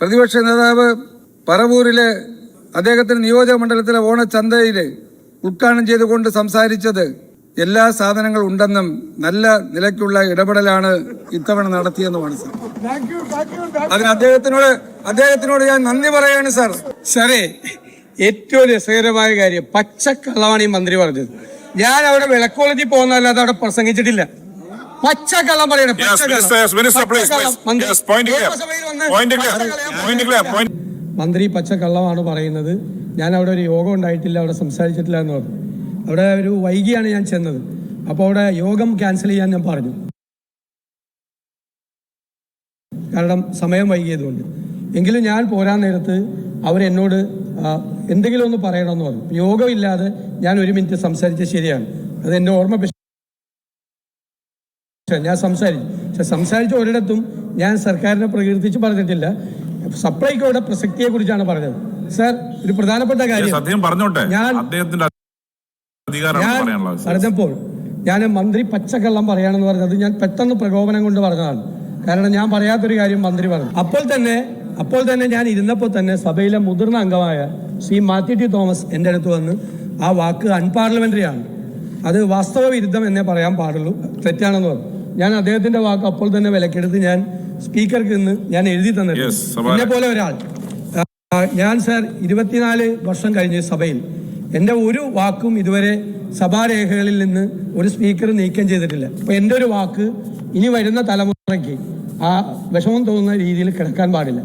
പ്രതിപക്ഷ നേതാവ് പറവൂരിലെ അദ്ദേഹത്തിന്റെ നിയോജക മണ്ഡലത്തിലെ ഓണച്ചന്തയിൽ ഉദ്ഘാടനം ചെയ്തുകൊണ്ട് സംസാരിച്ചത് എല്ലാ സാധനങ്ങളും ഉണ്ടെന്നും നല്ല നിലയ്ക്കുള്ള ഇടപെടലാണ് ഇത്തവണ നടത്തിയെന്നുമാണ് സാർ. അതിന് അദ്ദേഹത്തിനോട് അദ്ദേഹത്തിനോട് ഞാൻ നന്ദി പറയാണ് സാർ. സാറേ ഏറ്റവും രസകരമായ കാര്യം പച്ചക്കള്ളമാണ് ഈ മന്ത്രി പറഞ്ഞത്. ഞാൻ അവിടെ വിളക്കോളജി പോകുന്നതല്ലാതെ അവിടെ പ്രസംഗിച്ചിട്ടില്ല. പച്ചക്കള്ളം. പറയണേ. മന്ത്രി പച്ചക്കള്ളമാണ് പറയുന്നത്. ഞാൻ അവിടെ ഒരു യോഗം ഉണ്ടായിട്ടില്ല അവിടെ സംസാരിച്ചിട്ടില്ല എന്ന് പറഞ്ഞു. അവിടെ ഒരു വൈകിയാണ് ഞാൻ ചെന്നത്. അപ്പോൾ അവിടെ യോഗം ക്യാൻസൽ ചെയ്യാൻ ഞാൻ പറഞ്ഞു. കാരണം സമയം വൈകിയതുകൊണ്ട്. എങ്കിലും ഞാൻ പോരാൻ നേരത്ത് അവരെന്നോട് എന്തെങ്കിലും ഒന്ന് പറയണമെന്ന് പറഞ്ഞു. യോഗമില്ലാതെ ഞാൻ ഒരു മിനിറ്റ് സംസാരിച്ചത് ശരിയാണ്. അത് എന്റെ ഓർമ്മ ഞാൻ സംസാരിച്ചു. പക്ഷെ സംസാരിച്ച ഒരിടത്തും ഞാൻ സർക്കാരിനെ പ്രകീർത്തിച്ച് പറഞ്ഞിട്ടില്ല. സപ്ലൈകോയുടെ പ്രസക്തിയെ കുറിച്ചാണ് പറഞ്ഞത്. സാർ ഒരു പ്രധാനപ്പെട്ട കാര്യം. പറഞ്ഞോട്ടെ. ഞാൻ- പറഞ്ഞപ്പോൾ ഞാൻ മന്ത്രി പച്ചക്കള്ളം പറയാണെന്ന് പറഞ്ഞത് ഞാൻ പെട്ടെന്ന് പ്രകോപനം കൊണ്ട് പറഞ്ഞതാണ്. കാരണം ഞാൻ പറയാത്തൊരു കാര്യം മന്ത്രി പറഞ്ഞു. അപ്പോൾ തന്നെ അപ്പോൾ തന്നെ ഞാൻ ഇരുന്നപ്പോൾ തന്നെ സഭയിലെ മുതിർന്ന അംഗമായ ശ്രീ മാത്യു ടി തോമസ് എന്റെ അടുത്ത് വന്ന് ആ വാക്ക് അൺപാർലമെന്ററി ആണ് അത് വാസ്തവ വിരുദ്ധം എന്നേ പറയാൻ പാടുള്ളൂ. തെറ്റാണെന്ന് പറഞ്ഞു. ഞാൻ അദ്ദേഹത്തിന്റെ വാക്ക് അപ്പോൾ തന്നെ വിലക്കെടുത്ത് ഞാൻ സ്പീക്കർക്ക് നിന്ന് ഞാൻ എഴുതി തന്നിട്ടുണ്ട്. എന്നെ പോലെ ഒരാൾ. ഞാൻ സാർ ഇരുപത്തിനാല് വർഷം കഴിഞ്ഞ് സഭയിൽ എന്റെ ഒരു വാക്കും ഇതുവരെ സഭാരേഖകളിൽ നിന്ന് ഒരു സ്പീക്കർ നീക്കം ചെയ്തിട്ടില്ല. അപ്പൊ എന്റെ ഒരു വാക്ക് ഇനി വരുന്ന തലമുറയ്ക്ക് ആ വിഷമം തോന്നുന്ന രീതിയിൽ കിടക്കാൻ പാടില്ല.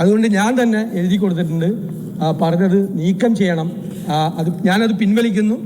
അതുകൊണ്ട് ഞാൻ തന്നെ എഴുതി കൊടുത്തിട്ടുണ്ട്. പറഞ്ഞത് നീക്കം ചെയ്യണം. അത് ഞാനത് പിൻവലിക്കുന്നു.